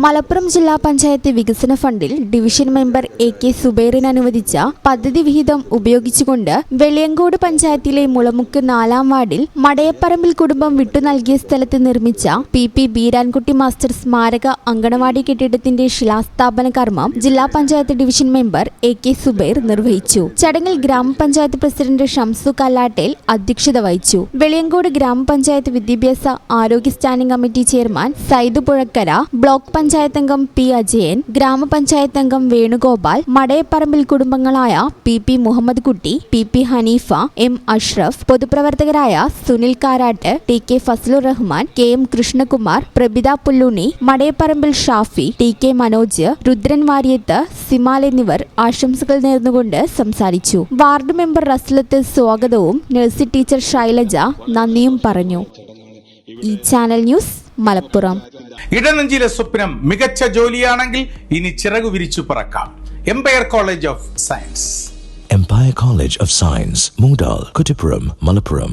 മലപ്പുറം ജില്ലാ പഞ്ചായത്ത് വികസന ഫണ്ടിൽ ഡിവിഷൻ മെമ്പർ എ കെ സുബൈറിന് അനുവദിച്ച പദ്ധതി വിഹിതം ഉപയോഗിച്ചുകൊണ്ട് വെളിയങ്കോട് പഞ്ചായത്തിലെ മുളമുക്ക് നാലാം വാർഡിൽ മടയപ്പറമ്പിൽ കുടുംബം വിട്ടു നൽകിയ സ്ഥലത്ത് നിർമ്മിച്ച പി പി ബീരാൻകുട്ടി മാസ്റ്റർ സ്മാരക അങ്കണവാടി കെട്ടിടത്തിന്റെ ശിലാസ്ഥാപന കർമ്മം ജില്ലാ panchayat division member A K Subair നിർവഹിച്ചു. ചടങ്ങിൽ ഗ്രാമപഞ്ചായത്ത് പ്രസിഡന്റ് ഷംസു കല്ലാട്ടേൽ അധ്യക്ഷത വഹിച്ചു. വെളിയങ്കോട് ഗ്രാമപഞ്ചായത്ത് വിദ്യാഭ്യാസ ആരോഗ്യ standing committee chairman Saidu Puzhakkara block panchayat അംഗം പി അജയൻ ഗ്രാമപഞ്ചായത്ത് അംഗം Venugopal മടയപ്പറമ്പിൽ കുടുംബങ്ങളായ P P Muhammad Kutty P P Hanifa M Ashraf പൊതുപ്രവർത്തകരായ Sunil Karat T K Fazalur Rahman K M Krishnakumar Prabitha Pulluni Madayaparambil Shafi T K Manoj Rudran Variyath Simal എന്നിവർ ആശംസകൾ നേർന്നുകൊണ്ട് സംസാരിച്ചു. Ward member റസ്ലത്ത് സ്വാഗതവും നഴ്സി teacher Shailaja നന്ദിയും പറഞ്ഞു. ഈ channel news Malappuram. ഇടനഞ്ചിലെ സ്വപ്നം മികച്ച ജോലിയാണെങ്കിൽ ഇനി ചിറകു വിരിച്ചു പറക്കാം. Empire College of Science Empire College of Science Moodal Kuttippuram Malappuram